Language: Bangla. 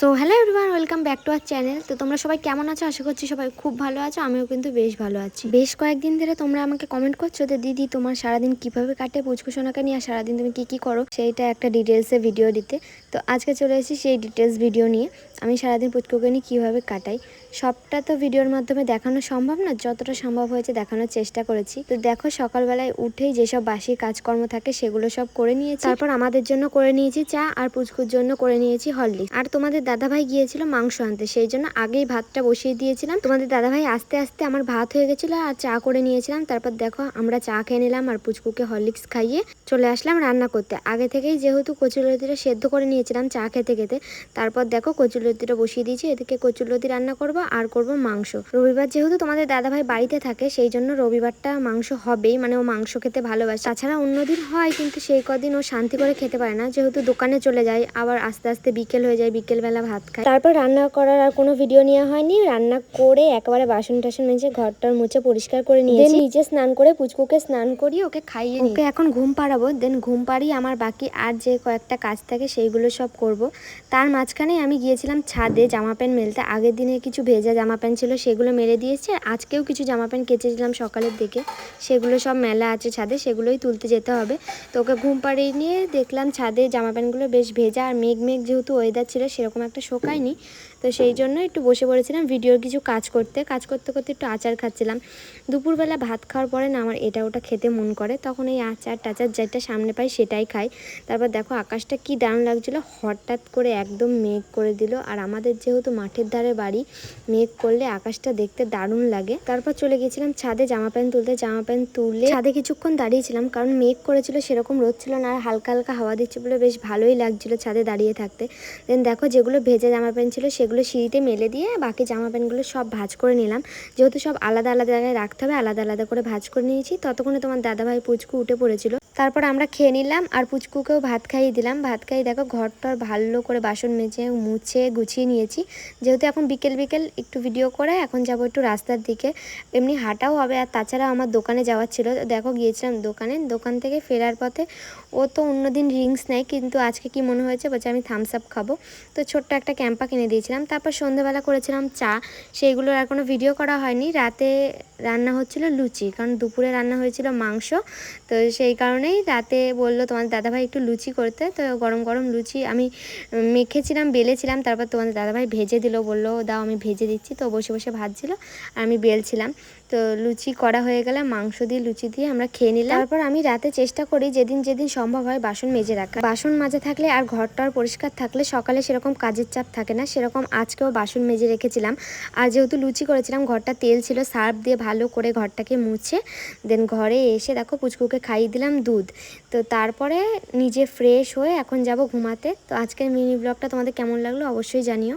So hello everyone welcome back to our channel তো তোমরা সবাই কেমন আছো? আশা করছি সবাই খুব ভালো আছো, আমিও কিন্তু বেশ ভালো আছি। বেশ কয়েকদিন ধরে তোমরা আমাকে কমেন্ট করছ যে, দিদি, তোমার সারাদিন কীভাবে কাটে পুচকু সোনাকে নিয়ে, আর সারাদিন তুমি কি কি করো? সেইটা একটা ডিটেলসে ভিডিও দিতে। তো আজকে চলে এসেছি সেই ডিটেলস ভিডিও নিয়ে। আমি সারাদিন পুচকুকে কীভাবে কাটাই? সবটা তো ভিডিওর মাধ্যমে দেখানো সম্ভব না, যতটা সম্ভব হয়েছে দেখানোর চেষ্টা করেছি। তো দেখো, সকালবেলায় উঠেই যেসব বাসি কাজকর্ম থাকে, সেগুলো সব করে নিয়েছি। তারপর আমাদের জন্য করে নিয়েছি চা আর পুচকুর জন্য করে নিয়েছি হরলিক্স। আর তোমাদের দাদাভাই গিয়েছিল মাংস আনতে, সেই জন্য আগেই ভাতটা বসিয়ে দিয়েছিলাম। তোমাদের দাদাভাই আস্তে আস্তে আমার ভাত হয়ে গেছিল আর চা করে নিয়েছিলাম। তারপর দেখো, আমরা চা খেয়ে নিলাম আর পুচকুকে হরলিক্স খাইয়ে চলে আসলাম রান্না করতে। আগে থেকেই যেহেতু কচুলতিটা সেদ্ধ করে নিয়েছিলাম চা খেতে খেতে, তারপর দেখো কচুলতিটা বসিয়ে দিয়েছি এদিকে কচুর কচুলতি রান্না করব আর করব মাংস। রবিবার যেহেতু তোমাদের দাদাভাই বাড়িতে থাকে সেই জন্য রবিবারটা মাংস হবেই মানে ও মাংস খেতে ভালোবাসে। তাছাড়া অন্যদিন হয় কিন্তু সেই কদিন ও শান্তি করে খেতে পারে না যেহেতু দোকানে চলে যায় আবার আস্তে আস্তে বিকেল হয়ে যায় বিকেলবেলা ভাত খায়। তারপর রান্না করার আর কোনো ভিডিও নেওয়া হয়নি রান্না করে একেবারে বাসন টাসন মেজে ঘরটার মুছে পরিষ্কার করে নিয়েছি। নিজে স্নান করে পুচকুকে স্নান করিয়ে ওকে খাইয়ে ওকে এখন ঘুম পাড়াবো দেন ঘুম পাড়িয়ে আমার বাকি আর যে কয়েকটা কাজ থাকে সেইগুলো সব করব। তার মাঝখানে আমি গিয়েছিলাম ছাদে জামা প্যান্ট মেলতে। আগের দিনে কিছু ভেজা জামা প্যান্ট ছিল, সেগুলো মেলে দিয়েছে। আজকেও কিছু জামা প্যান্ট কেচেছিলাম সকালের দিকে। সেগুলো সব মেলা আছে ছাদে, সেগুলোই তুলতে যেতে হবে। তো ওকে ঘুম পাড়িয়ে নিয়ে দেখলাম ছাদে জামা প্যান্টগুলো বেশ ভেজা। আর মেঘ মেঘ যেহেতু ওয়েদার ছিল, সেরকম একটা শোকায়নি। তো সেই জন্য একটু বসে পড়েছিলাম, ভিডিওর কিছু কাজ করতে। কাজ করতে করতে একটু আচার খাচ্ছিলাম। দুপুরবেলা ভাত খাওয়ার পরে না আমার এটা ওটা খেতে মন করে, তখন এই আচার টাচার যেটা সামনে পাই সেটাই খাই। তারপর দেখো আকাশটা কি দারুণ লাগছিল, হঠাৎ করে একদম মেঘ করে দিল। আর আমাদের যেহেতু মাঠের ধারে বাড়ি, মেঘ করলে আকাশটা দেখতে দারুণ লাগে। তারপর চলে গেছিলাম ছাদে জামা প্যান্ট তুলতে, জামা প্যান্ট তুলে ছাদে কিছুক্ষণ দাঁড়িয়েছিলাম, কারণ মেঘ করেছিল, সেরকম রোদ ছিল না, আর হালকা হালকা হাওয়া দিচ্ছে বলে বেশ ভালোই লাগছিল ছাদে দাঁড়িয়ে থাকতে। দেন দেখো যেগুলো ভেজা জামা প্যান্ট ছিল সেগুলো সিঁড়িতে মেলে দিয়ে বাকি জামা প্যান্টগুলো সব ভাজ করে নিলাম। যেহেতু সব আলাদা আলাদা জায়গায় রাখতে হবে, আলাদা আলাদা করে ভাজ করে নিয়েছি। ততক্ষণে তোমার দাদাভাই পুচকু উঠে পড়েছিল। তারপর আমরা খেয়ে নিলাম আর পুচকুকেও ভাত খাইয়ে দিলাম। ভাত খাইয়ে দেখো ঘরটার ভালো করে বাসন মেজে, মুছে, গুছিয়ে নিয়েছি। যেহেতু এখন বিকেল বিকেল একটু ভিডিও করে, এখন যাব একটু রাস্তার দিকে। এমনি হাঁটাও হবে আর তাছাড়া আমার দোকানে যাওয়ার ছিল। দেখো গিয়েছিলাম দোকানে। দোকান থেকে ফেরার পথে ও তো অন্যদিন রিংস নেয়, কিন্তু আজকে কি মনে হয়েছে বলছে আমি থামস আপ খাব। তো ছোট্ট একটা ক্যাম্পা কিনে দিয়েছিলাম। তারপর সন্ধ্যেবেলা করেছিলাম চা। সেইগুলোর আর কোনো ভিডিও করা হয়নি। রাতে রান্না হচ্ছিল লুচি, কারণ দুপুরে রান্না হয়েছিল মাংস। তো সেই কারণেই রাতে বলল তোমাদের দাদাভাই একটু লুচি করতে। তো গরম গরম লুচি আমি মেখেছিলাম, বেলেছিলাম, তারপর তোমাদের দাদাভাই ভেজে দিল, বলল, দাও, আমি ভেজে দিচ্ছি। তো বসে বসে ভাজছিল আর আমি বেলছিলাম। তো লুচি করা হয়ে গেলে মাংস দিয়ে লুচি দিয়ে আমরা খেয়ে নিলাম। তারপর আমি রাতে চেষ্টা করি যেদিন যেদিন সম্ভব হয় বাসন মেজে রাখা বাসন মাজা থাকলে আর ঘরটার পরিষ্কার থাকলে সকালে সেরকম কাজের চাপ থাকে না। সেরকম আজকেও বাসন মেজে রেখেছিলাম। আর যেহেতু লুচি করেছিলাম, ঘরটা তেল ছিল, সার্ফ দিয়ে ভালো করে ঘরটাকে মুছে, দেন ঘরে এসে দেখো পুচকুকে খাইয়ে দিলাম দুধ। তো তারপরে নিজে ফ্রেশ হয়ে এখন যাব ঘুমাতে। তো আজকের মিনি ব্লগটা তোমাদের কেমন লাগল অবশ্যই জানিও।